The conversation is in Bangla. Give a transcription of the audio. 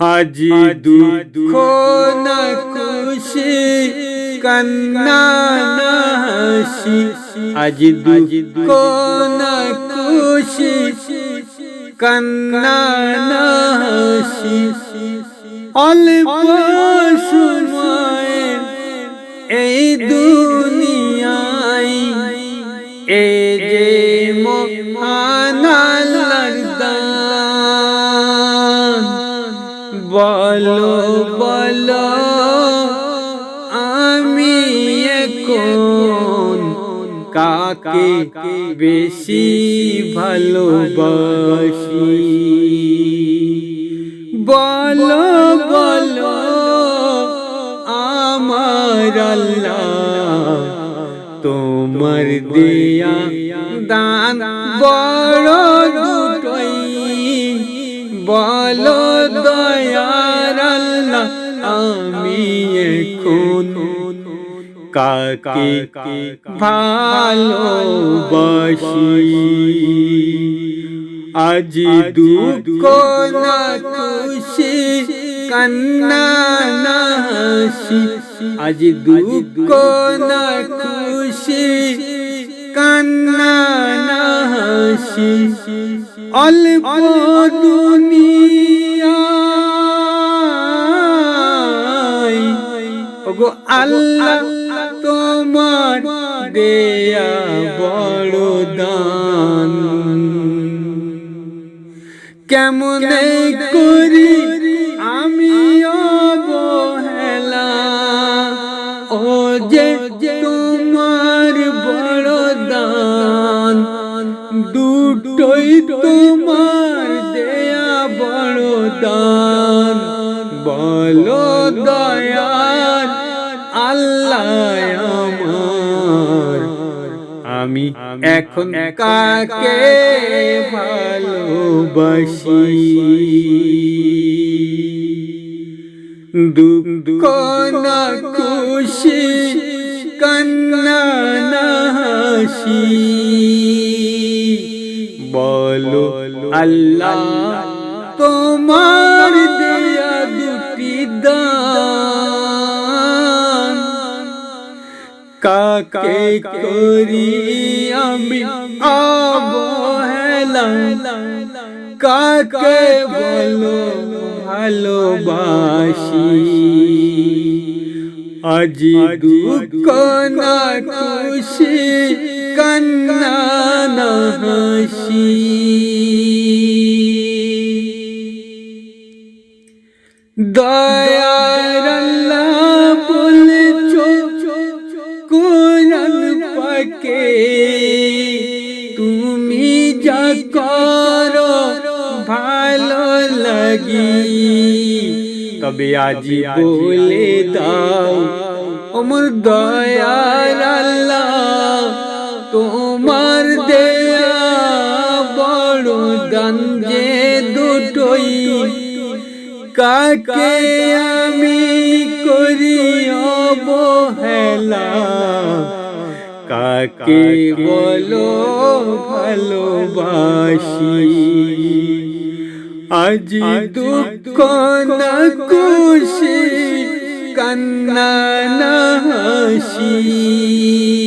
আজি দুঃখ না খুশি, কান্না না হাসি, আজি দুঃখ না খুশি, কান্না না হাসি। অল্প সময় এই দুনিয়ায় এ বলো বলো আমি এখন কাকে বেশি ভালোবাসি? বলো বলো আমার তোমার দিয়া দান। বড় বলো দয়ার আল্লাহ আমি এখন কাকে ভালোবাসি? আজি দুঃখ না খুশি কান্না না হাসি। আজি দুঃখ না খুশি কান্না না হাসি। অল্প দুনিয়ায় তোমার দেয়া বড় দান কেমন করি আমি অবহেলা? ও যে তোমার বড় দান দুটোই তোমার দেয়া বড় দান বলো দয়ার আল্লাহ আমি এখন কাকে ভালোবাসি? দুঃখ না খুশি কান্না না হাসি। বলো আল্লাহ তোমার কাকে করি আমি? অবহেলা কাকে বলো ভালোবাসি? আজি দুঃখ না খুশি, কান্না না হাসি। দয়ার তুমি যা ভালো লাগি। তবে আজি বলে দাও ওমর দয়ার আল্লাহ, তোমার দেয়া বড় দান যে দুটোই কাকে আমি করি অবহেলা? কাকে বলো ভালোবাসি? আজ দুঃখ না খুশি কান্না না হাসি।